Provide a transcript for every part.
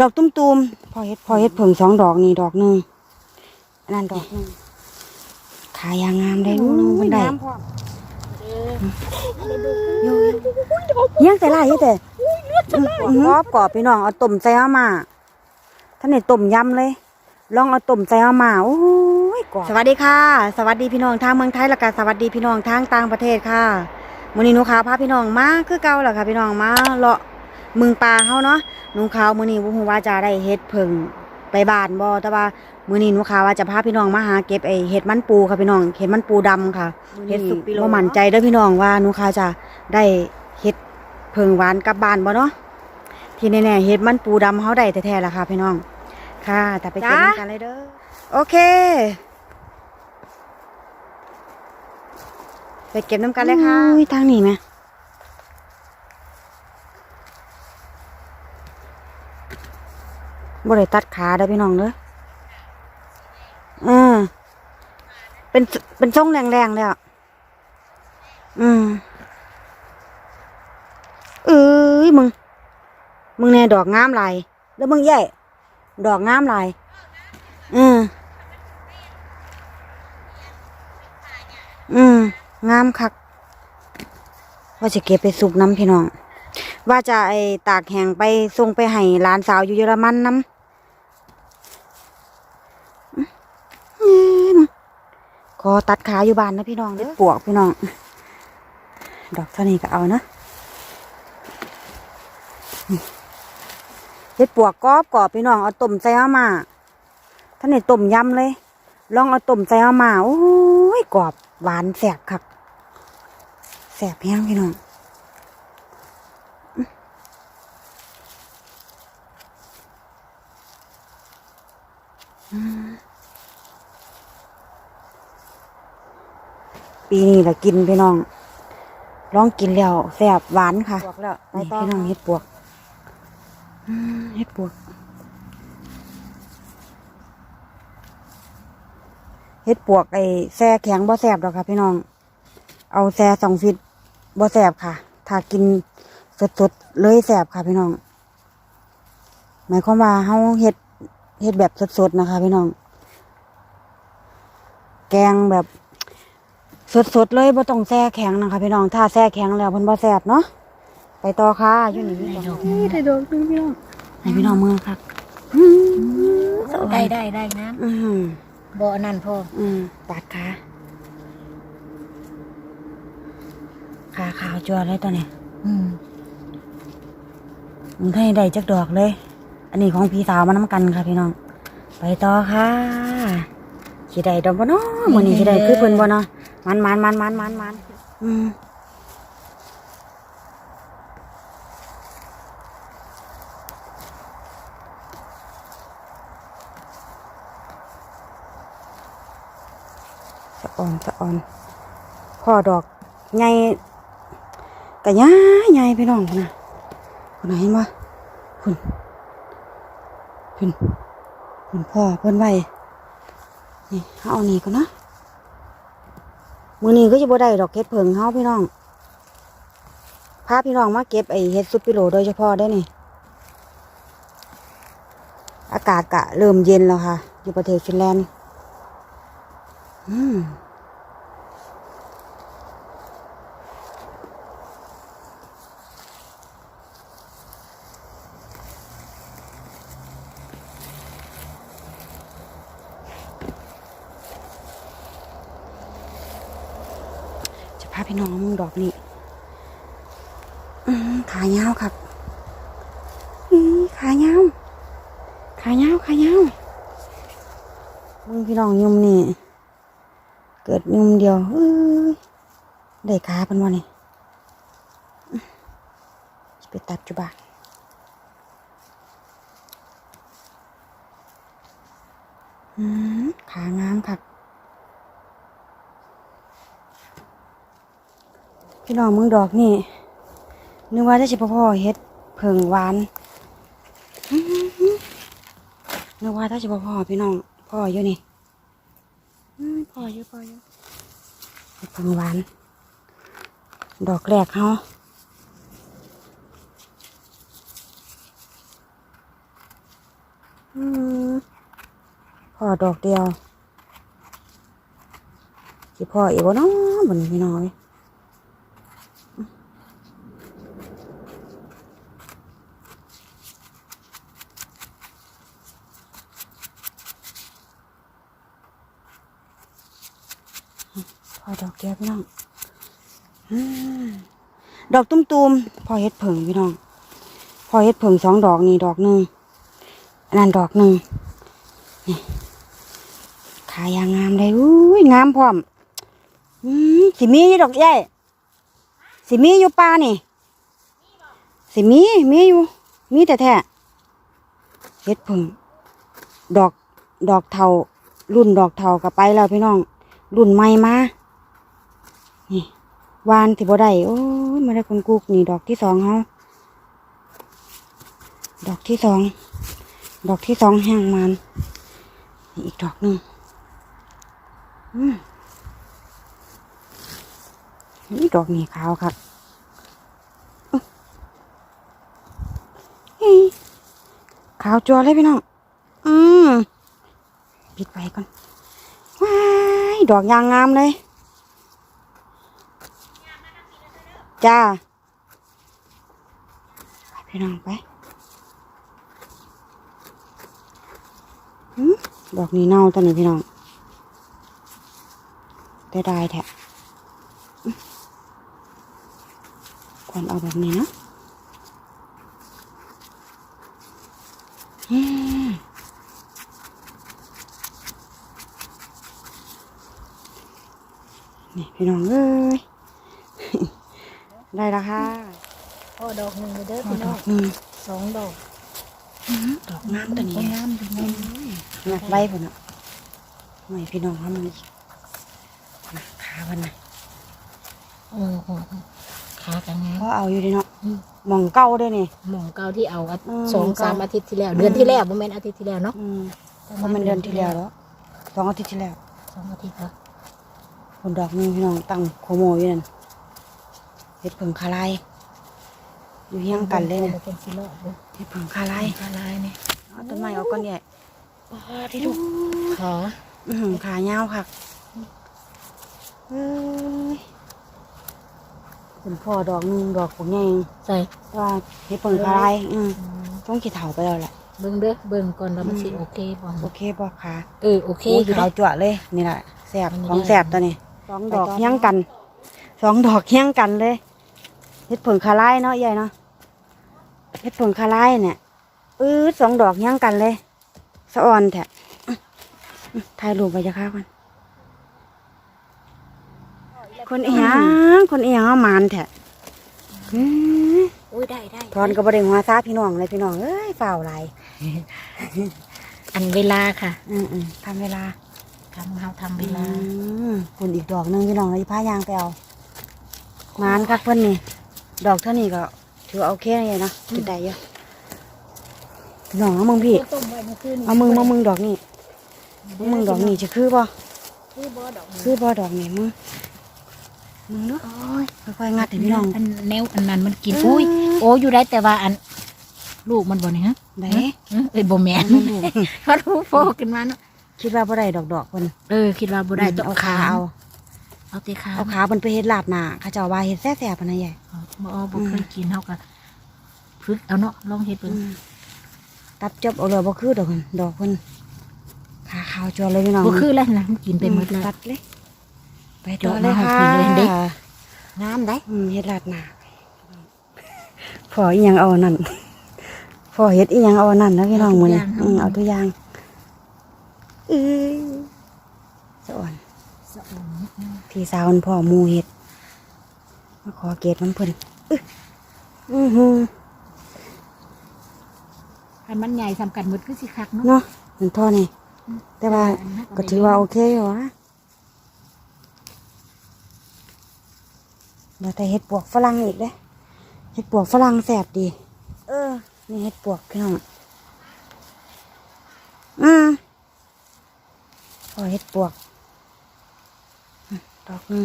ดอกตุ้มตูมพอเห็ดพอเห็ดเพิ่งสองดอกนี่ดอกหนึ่งนั่นดอกหนึ่งขายางงามได้ลูกนึงมัได้ยังแต่ไรยังแต่กรอบกอบพี่น้องเอาต้มใส่เอามาท่านนี่ต้มยำเลย ลองเอาต้มใส่เอามาโอ้ยกรอบสวัสดีค่ะ สวัสดีพี่น้องทางเมืองไทยและกันสวัสดีพี่น้องทางต่างประเทศค่ะวันนี้นุ้ค้าพาพี่น้องมาคือเก่าเหรอคะพี่น้องมาเลาะ มืองปลาเขาเนาะนุ่งขาวมือนี้บ่ฮู้ว่าจะได้เห็ดเพิ่งไปบานบ่แต่ว่ามือนี้นุ่งขาวว่าจะพาพี่น้องมาหาเก็บไอเห็ดมันปูค่ะพี่น้องเห็ดมันปูดำค่ะเห็ดสุกปิโลมั่นใจเด้อพี่น้องว่านุ่งขาวจะได้เห็ดเพิ่งหวานกลับบานบ่เนาะที่แน่ๆเห็ดมันปูดำเขาได้แท้ๆล่ะค่ะพี่น้อง ค่ะ แต่ไปเก็บกันเลยเด้อโอเค ไปเก็บน้ำกันเลยค่ะทางนี้ไหม บริตัดขาได้พี่น้องเนอะอ่าเป็นเป็นทรงแรงแรงเลยอะอืมเอ้มึง มึงแน่ดอกงามลายแล้วมึงแย่ดอกงามลายอืมอืมงามคัก ว่าจะเก็บไปสุกน้ำพี่น้อง ว่าจะไอตากแห้งไปส่งไปให้หลานสาวอยู่เยอรมันน้ำ อตัดขาอยู่บ้านนะพี่น้องเด้อปวกพี่น้อง ดอกเท่านี้ก็เอานะเฮ็ดปวกกรอบกรอบพี่น้องเอาต้มใส่เอามาท่านนี่ต้มยำเลย ลองเอาต้มใส่เอามาโอ้ยกรอบหวานแสบครับแสบแห้งพี่น้อง ปีนี้ละกินพี่น้องลองกินแล้วแซ่บหวานค่ะปวกแนี่พี่น้องเห็ดปวกเห็ดปวกเห็ดปวกไอ้แซ่แข็งบ่แซ่บหรอกค่ะ พี่น้อง เอาแซ่สองฟิตบ่แซ่บค่ะ ถ้ากินสดๆเลยแซ่บค่ะ พี่น้อง หมายความว่าเฮาเห็ดเห็ดแบบสดๆนะคะ พี่น้อง แกงแบบ สดๆเลยบ่ต้องแซ่แข็งนะคะพี่น้องถ้าแซ่แข็งแล้วมันบ่แซ่บเนาะไปต่อค่ะอยู่นี่ได้ดอกนี่ได้ดอกนึงพี่น้องให้พี่น้องเมือค่ะได้ได้ได้นะบ่อนั่นพ่อปัดขาขาขาวจัวเลยตอนนี้มึงให้ได้จักดอกเลย อันนี้ของพี่สาวมาน้ำกันค่ะพี่น้อง ไปต่อค่ะ สิไดดอกบ่เนาะมือนี้สิได้คือเพิ่นบ่นาะมันมันมันมันมันมันอืมสะออนสะออนพ่อดอกใหญ่กะย้าใหญ่พี่น้องนะคนไหนเห็นบ่คุณคุณคุณพ่อเพิ่นไว้ นี่เขาเอานี่ก่อนนะมือนี้ก็จะบ่ได้ดอกเห็ดเพิงเขาพี่น้องพาพี่น้องมาเก็บไอเห็ดซุปปิโลโดยเฉพาะได้นี่อากาศกะเริ่มเย็นแล้วค่ะ อยู่ประเทศฟินแลนด์ พี่น้องมึงดอกนี่ขายาวครับขายาวขายาวขายาวมึงพี่น้องยุ่มนี่ เกิดยุ่มเดียวเอ้ยได้ขาเป็นวันนี่ไปตัดจุบาขางามครับ พี่น้องมึงดอกนี่นึกว่าจะสิพ่อเฮ็ดเพิงหวานนึกว่าถ้าสิพ่อพี่น้องพ่ออยู่นี่พ่ออยู่พ่ออยู่เพิงหวาน ดอกแรกเขาพ่อดอกเดียวสิพ่ออีกบ่เนาะบ่นพี่น้อง อืมดอกตุ้มๆพอเฮ็ดเผิงพี่น้อง พอเฮ็ดเผิงสองดอกนี่ดอกหนึ่งอันนั้นดอกหนึ่งนี่ขายางงามเลยอุ้ยงามพร้อมสิมีอยู่ดอกใหญ่สิมีอยู่ป่านี่ สิมีมีอยู่ มีแต่แท้เฮ็ดเพึ่งดอกดอกเทารุ่นดอกเทากับไปแล้วพี่น้อง รุ่นใหม่มา นี่วานที่บ่ได้โอ้ยมาได้คนกุกนี่ดอกที่สองเฮาดอกที่สองดอกที่สองแห้งมันนี่อีกดอกหนึ่งอืมนี่ดอกนี่ขาวครับขาวจัวเลยพี่น้องอืมปิดไว้ก่อนว้ายดอกยางงามเลย จ้าไปพี่น้องไปหืมดอกนี้เน่าตอนนี้พี่น้องได้ได้แท้ควรเอาแบบนี้นะอืมนี่พี่น้องเอ้ย ได้แล้วค่ะพ่อดอกหนึ่งเด้อพอพี่ดน้อองกหนึ่งสองดอกอื้อหือดอกน้ำตัวนี้งามดีงามงัดใบผมอะหน่อยพี่น้องเขามันอีกนะขาวันน่ะโอ้โหขากันงามเพราะเอาอยู่ดีเนาะอืมหมองเก้าด้วยนี่หมองเก่าที่เอาอะอืมสองสามอาทิตย์ที่แล้ว เดือนที่แล้วบ่แม่นอาทิตย์ที่แล้วเนาะอืมเพราะมันเดือนที่แล้วแล้วสองอาทิตย์ที่แล้วสองอาทิตย์แล้วผลดอกหนึงพี่น้องตั้งโคโมอยู่นั่น เห็ดผึ่งคาไลายอยู่เฮี้ยงกันเลยนะเป็นสิโลดเลยเห็ดผึ่งคาไลายละลายเนี่ยเอาต้นไม้เอาก้อนใหญ่ป้าที่ดูขาอื้อหือขายาวค่ะเอ้ยเป็นพ่อดอกหนึงดอกผมใหญ่ใส่แต่ว่าเห็ดผึ่งคาไลายอืมต้องขีดเถาไปแล้วแหละเบิ่งเด้อเบิ่งก่อนแล้วมันสิโอเคบ่โอเคป่ะค่ะเออโอเคโอ้ยอยู่ขาเด้วจั่วเลยนี่แหละแสบอันนี้ของได้แสบตัวนี้สองดอกเฮี้ยงกันสองดอกเฮี้ยงกันเลย เห็ดผึ่งคาไลายเนาะใหญ่เนาะเห็ดผึ่งคาไลายเนี่ยอือสองดอกเฮี้ยงกันเลยสะอ่อนแท้อื้ออื้อถ่ายรูปไปจะค้ากันคนเอียงคนเอียงเอามานแท้อื้อโอ้ยได้ได้ทอนก็บริหัวซาพี่น้องเลยพี่น้องเอ้ยฝ่าวไหลายอันเวลาค่ะ อืมอืมทำเวลาทำเฮาทำเวลาอืมคุณอีกดอกหนึงพี่น้องเลยผ้ายางไปเอามานคักเพิ่นนี่ ดอกเท่านี้ก็ ถือว่าโอเคเลยเนาะกินได้เยอะพี่น้องเอามึงพี่ ต้มไว้เมื่อคืนเอามึงมามึงดอกนี่มึงมึงดอกนี่จะคือบ่คือบ่ดอกนี้คือบ่ดอกนี่มึงมึงเนาะโอ้ยค่อยๆงัดให้พี่น้อง อันแนวอันนั้นมันกินอืมโอ้ยโอ้อยู่ได้แต่ว่าอัน ลูกมันบ่นี่ฮะไหนเอ้ยเอ้ยบ่แม่นมันดูพอรู้โฟขึ้นมาเนาะคิดว่าบ่ได้ดอกดอกๆเพิ่นเออคิดว่าบ่ได้ต้องเอาขาขาเอาเอาแต่ขาเอาขาเพิ่นไปเฮ็ดลาดหน้าเขาเจ้าว่าเฮ็ดแซ่บๆปานนั้นใหญ่เอา บ่เอาบ่เคยกินเฮาก็ฝึกเอาเนาะลองเฮ็ดเบิ่งอืมตับจบเอาเลยบ่คือดอกเพิ่นดอกเพิ่นขาขาวจัวเลยพี่น้องบ่คือแล้วนะมันกินไปหมดแล้วตัดเลย ไปเจาะต่อเลยมาค่ะให้กินเลยเด้งามได้อืมเฮ็ดลาดหน้าพออีหยังเอาอันนั่นพอเฮ็ดอีหยังเอาอันนั่นนะพี่น้องมื้อนี้อืมเอาตัวอย่างอื้อสะอ่อนสะอ่อนพี่สาวมันพ่อหมูเฮ็ด มาขอเกตมันเพิ่นอื้ออื้อหือคันมันใหญ่สำกันหมดคือสิคักเนาะเนาะมันท่อนี่ แต่ว่าก็ถือว่าโอเคอยู่วะเดี๋ยวแต่เฮ็ดปวกฝรั่งอีกเด้เฮ็ดปวกฝรั่งแสบดี เออ นี่เฮ็ดปวกพี่น้องอืมพอเฮ็ดปวกอืมดอกหนึง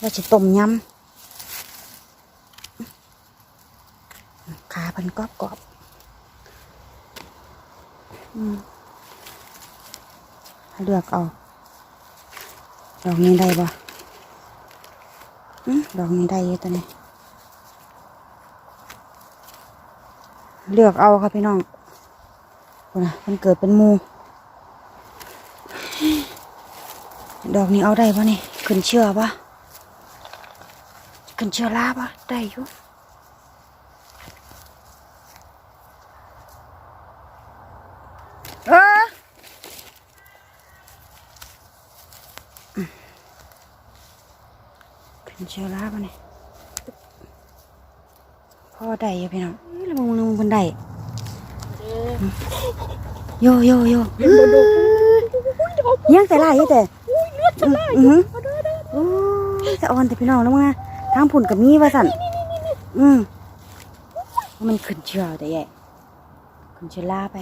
ว่าจะต้มยำขาเพิ่นกรอบกรอบเลือกเอาดอกนี้ได้บ่ดอกนี้ได้เยอะตัวนี้ เลือกเอาครับพี่น้องคนน่ะมันเกิดเป็นมูดอกนี้เอาได้ปะนี่ขึ้นเชื่อปะ ขึ้นเชื่อลาปะได้อยู่เอออืมขึ้นเชื่อลาปะนี่พ่อได้อยู่พี่น้องเอ้ยแล้วมึงมึงบนได้โยโยโยยังแต่ลายอยู่แต่อือหือโอ้ยจะอ่อนแต่พี่น้องแล้วมั้ง ทางผุ่นกับมีว่าสั่นอืมมันขึ้นเชื่อแต่ใหญ่ขึ้นเชื่อลาไป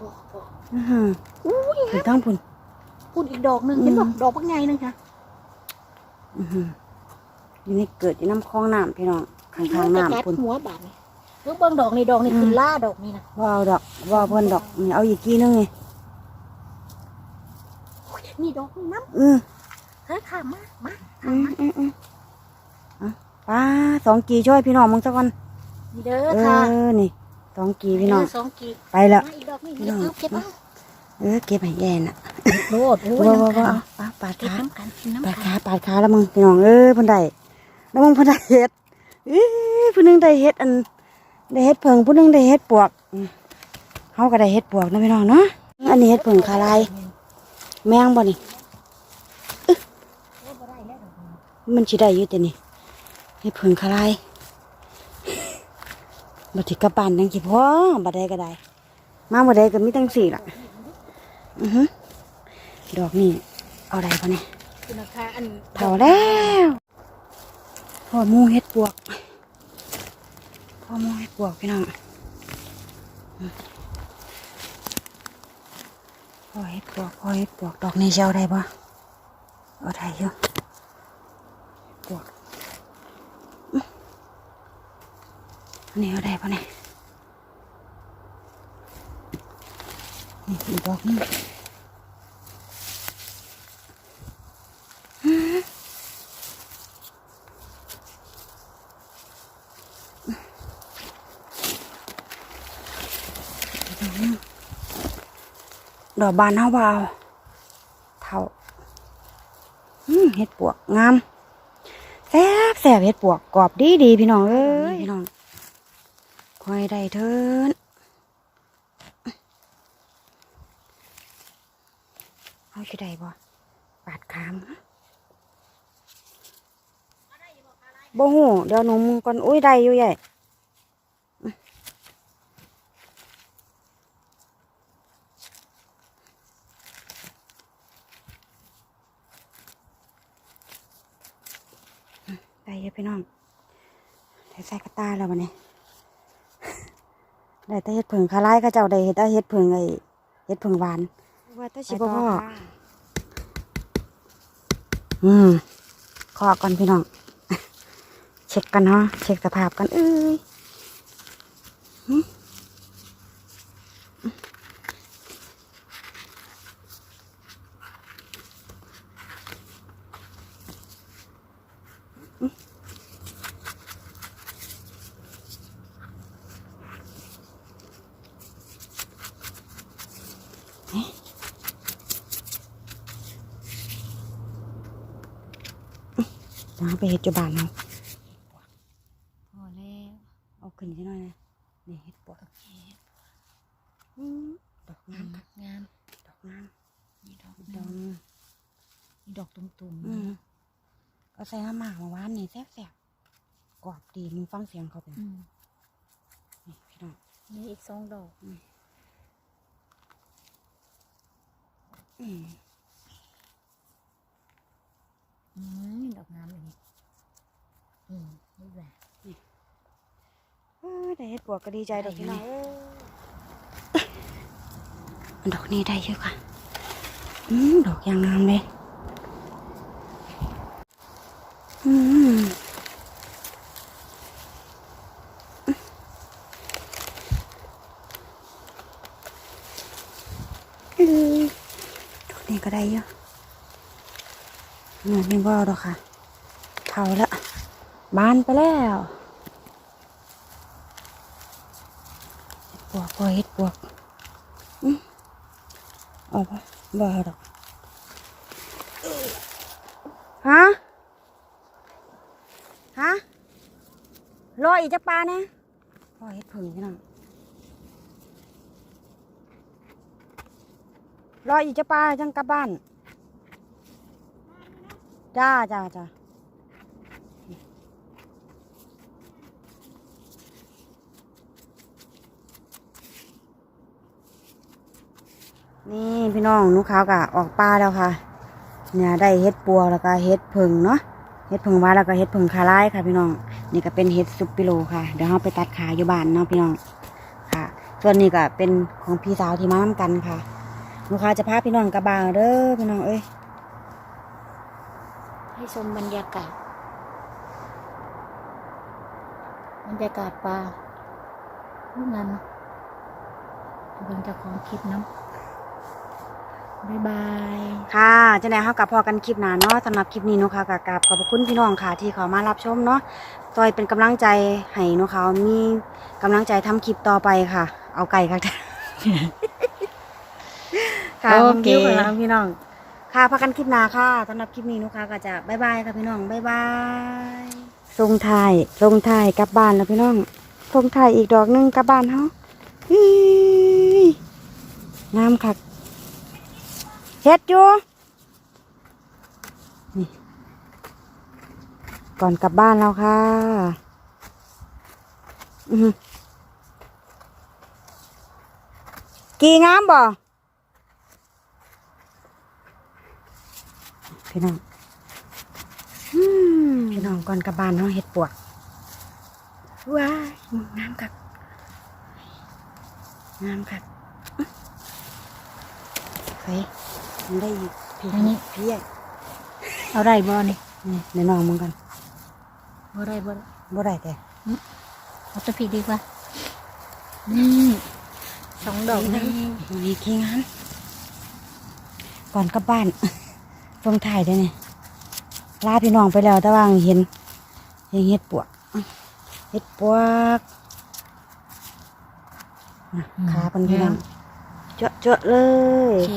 บอกบอกอือหืออุ้ยขึ้นทางผุ่นพูดอีกดอกหนึ่งเห็นบอกดอกเป็นไงนึงคะอือหืออยู่ในเกิดอยู่น้ำคลองน้ำพี่น้องข้างๆน้ำผุ่นหัวบาดนี่เพิ่งเบิ่งดอกนี่ดอกนี่คือล่าดอกนี่นะว่าเอาดอกว่าเพิ่นดอกนี่เอาอีกกี่นึงไงโอ้ยนี่ดอกนี่น้อือำเฮ้ยข้ามมามาอืมอืมอืมอะ ป้าสองกีช่วยพี่น้องมึงสักวันนี่เด้อเอค่ะอนี่สองกีพี่น้องเสองกีบไปแล้วมาอีกดอกนี่เดี๋ยวเอาเก็บเอาเออเก็บให้แย่น่ะโลดโอ้ยว่าว่าน้ำว่ากันเอาป้าปาดเก็บขาน้ำกันกินน้ำปากัดนขาปาดขาแล้วมึงพี่น้องเอ้ยเพิ่นได้แล้วมึงเพิ่นได้เฮ็ดอื้อผู้หนึงได้เฮ็ดอันได้เฮ็ดเพิงผู้หนึงได้เฮ็ดปวกอืมเฮาก็ได้เฮ็ดปวกนะพี่น้องเนาะอันนี้เฮ็ดเพิงคาลายแมงบ่นี่อึ๊ะมันสิได้อยู่แต่นี่ เฮ็ดเพิงคาลายบ่สิกลับบ้านจังสิพอบ่ได้ก็ได้ มาบ่ได้ก็มีตั้งสี่ล่ะอือฮึดอกนี่เอาได้ปะเนี่ยคุณราคาอันเผาแล้วพ่อหมูเฮ็ดปวกพ่อหมูเฮ็ดปวกพี่น้องอืมพ่อเฮ็ดปวกพ่อเฮ็ดปวกดอกนี้จะเอาได้ปะเอาได้อยู่ปวกอืมอั นนี้อาได้ปะเนี่ยนี่อีกดอกหนึงดอกบานเฮาเบาเท่าอืมเห็ดปวกงามแซ่บแซ่บเห็ดปวกกรอบดีดีพี่น้องเอ้ยพี่น้อง คอยได้เถินเอาจะได้บ่ปาดขามบ่หูเดี๋ยวหนูมึงก่อนอุ้ยได้อยู่ใหญ่ได้เยอะพี่น้องได้ใส่กระตาแล้ววันนี้ ได้แต่เฮ็ดผึ่งคาไล่ก็เจ้าได้เฮ็ดแต่เฮ็ดผึ่งไอ้เฮ็ดผึ่งหวานว่าแต่ชิบพ่ออืมขอก่อนพี่น้อง เช็คกันเนาะเช็คสภาพกันเอ้ย เดี๋ยวเราไปเฮ็ดจุบานเนาะพอแล้วเอาขึ้นใช่หน่อยนะนี่เฮ็ดปวดโอเคอืมดอกงางามมคักงามดอกงามนี่ดอกดดออกกนี่ดอกตุ่มๆอืมก็ใส่ข้าวหมากมาหวานนี่แซ่บๆกรอบดีมึงฟังเสียงเขาเป็นอืมนี่พี่น้องนี่อีกสองดอกอืม ดอกงามอย่างนี้อืมนี่แหลได้เห็ดบวกก็ดีใจดอกนี่น้ดอกนี้ได้เยอะค่ะอืมดอกยางงามเลยอืมดอกนี้ก็ได้เยอะเงินนี่ว่หรอกค่ะ เผาละบานไปแล้วเห็ดปวกบ่เห็ดปวกอืมเอกปะบ่เอาดอกฮะ ฮะรออีกจะปลาเนี่ยรอเห็ดผึ่งพี่น้องรออีกจะปลาจังกลับบ้าน จ้าจ้าจ้า นี่พี่น้องนุกขาวกะออกปลาแล้วค่ะ เนี่ยได้เห็ดปัวแล้วก็เห็ดผึ่งเนาะเห็ดผึ่งหวาแล้วก็เห็ดผึ่งคาไล่ค่ะพี่น้อง นี่ก็เป็นเห็ดซุปปิโลค่ะเดี๋ยวเราไปตัดขาอยู่บ้านเนาะพี่น้องค่ะ ส่วนนี้ก็เป็นของพี่สาวที่มานํกันค่ะลูกค้าจะพาพี่น้องกระบางเด้อพี่น้องเอ้ยให้ชมบรรยากาศบรรยากาศปลาลูกงานเนาะเบิ่งเจ้าของคลิปน้ำ บ๊ายบาย ค่ะจะไหนเขากับพอกันคลิปหนาเนาะสำหรับคลิปนี้เนาะค่ะกับกราบขอบพระคุณพี่น้องค่ะที่เขามารับชมเนาะซอยเป็นกำลังใจให้เนาะเขามีกำลังใจทำคลิปต่อไปค่ะ เอาไก่ค่ะ ค่ะผมคิวของเราพี่น้อง ค่ะพักกันคลิปหนาค่ะสำหรับคลิปนี้เนาะค่ะก็จะบายบายค่ะพี่น้องบายบายทรงถ่ายทรงถ่ายกลับบ้านแล้วพี่น้องทรงถ่ายอีกดอกหนึงกลับบ้านเฮาอื้ยงามคัก เฮ็ดอยู่นี่ก่อนกลับบ้านแล้วค่ะอือหือกี่งามบ่พี่น้องอืมพี่น้องก่อนกลับบ้านเนาะเฮ็ดปวกว้ายงามคักงามคักเฮ้ย มันได้อีกพี่อันนี้ พี่ใหญ่เอาได้บ่นี่นี่ในน้องมึงกันบ่ได้บ่ได้บ่ได้แต่เอาตัวผีดีกว่านี่สองดอกนี่นี่ขี้งานก่อนกลับบ้านตรงถ่ายได้เนี่ยลาพี่น้องไปแล้วแต่ว่าเห็นเห็นเห็ดปวกเห็ดปวกน่ะขาเป็นพี่น้องเจาะเจาะๆเลย โอเค